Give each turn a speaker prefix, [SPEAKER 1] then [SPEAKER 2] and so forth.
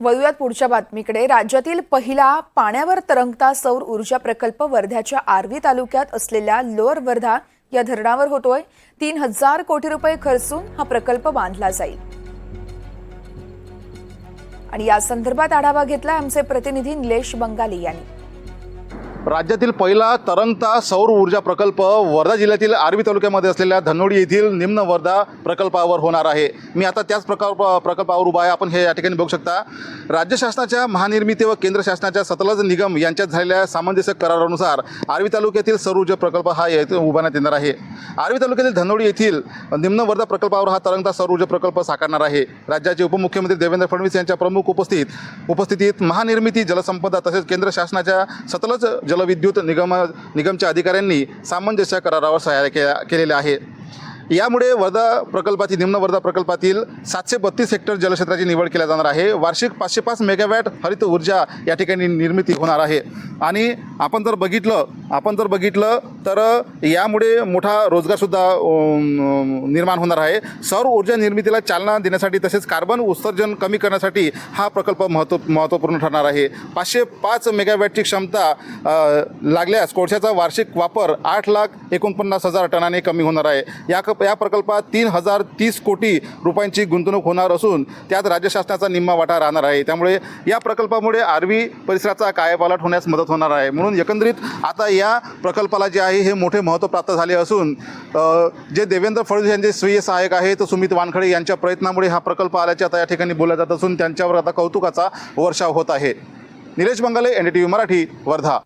[SPEAKER 1] वळूयात पुढच्या बातमीकडे. राज्यातील पहिला पाण्यावर तरंगता सौर ऊर्जा प्रकल्प वर्ध्याच्या आर्वी तालुक्यात असलेल्या लोअर वर्धा या धरणावर होतोय. तीन हजार कोटी रुपये खर्चून हा प्रकल्प बांधला जाईल. आणि या संदर्भात आढावा घेतला आमचे प्रतिनिधी निलेश बंगाली यांनी.
[SPEAKER 2] राज्यातील पहिला तरंगता सौर ऊर्जा प्रकल्प वर्धा जिल्ह्यातील आर्वी तालुक्यामध्ये असलेल्या धनोडी येथील निम्न वर्धा प्रकल्पावर होणार आहे. मी आता त्याच प्रकल्प प्रकल्पावर उभा आहे. आपण हे या ठिकाणी बघू शकता. राज्य शासनाच्या महानिर्मिती व केंद्र शासनाच्या सतलज निगम यांच्यात झालेल्या सामंजस्य करारानुसार आर्वी तालुक्यातील सौर ऊर्जा प्रकल्प हा येथे उभारण्यात येणार आहे. आर्वी तालुक्यातील धनोडी येथील निम्न वर्धा प्रकल्पावर हा तरंगता सौर ऊर्जा प्रकल्प साकारणार आहे. राज्याचे उपमुख्यमंत्री देवेंद्र फडणवीस यांच्या प्रमुख उपस्थित उपस्थितीत महानिर्मिती जलसंपदा तसेच केंद्र शासनाच्या सतलज जलविद्युत निगम निगमच्या अधिकाऱ्यांनी सामंजस्य करारावर सह्या के केलेल्या आहे यामुळे वर्धा प्रकल्पातील निम्न वर्धा प्रकल्पातील सातशे बत्तीस हेक्टर जलक्षेत्राची निवड केल्या जाणार आहे. वार्षिक पाचशे पाच मेगावॅट हरित ऊर्जा या ठिकाणी निर्मिती होणार आहे. आणि आपण जर बघितलं आपण जर बघितलं तर यामुळे मोठा रोजगारसुद्धा निर्माण होणार आहे. सौर ऊर्जा निर्मितीला चालना देण्यासाठी तसेच कार्बन उत्सर्जन कमी करण्यासाठी हा प्रकल्प महत्त्व महत्त्वपूर्ण ठरणार आहे. पाचशे पाच मेगावॅटची क्षमता लागल्यास कोळशाचा वार्षिक वापर आठ लाख एकोणपन्नास हजार टनाने कमी होणार आहे. या क या प्रकल्पात तीन हजार तीस कोटी रुपयांची गुंतवणूक होणार असून त्यात राज्य शासनाचा निम्मा वाटा राहणार आहे. त्यामुळे या प्रकल्पामुळे आर्वी परिसराचा कायापालट होण्यास मदत होणार आहे. म्हणून एकंदरीत आता या प्रकल्पाला जे आहे हे मोठे महत्त्व प्राप्त झाले असून जे देवेंद्र फडणवीस यांचे स्वीय सहाय्यक आहेत सुमित वानखडे यांच्या प्रयत्नामुळे हा प्रकल्प आल्याचे आता या ठिकाणी बोलला जात असून त्यांच्यावर आता कौतुकाचा वर्षाव होत आहे. Nilesh Bangale N D T V Marathi Wardha.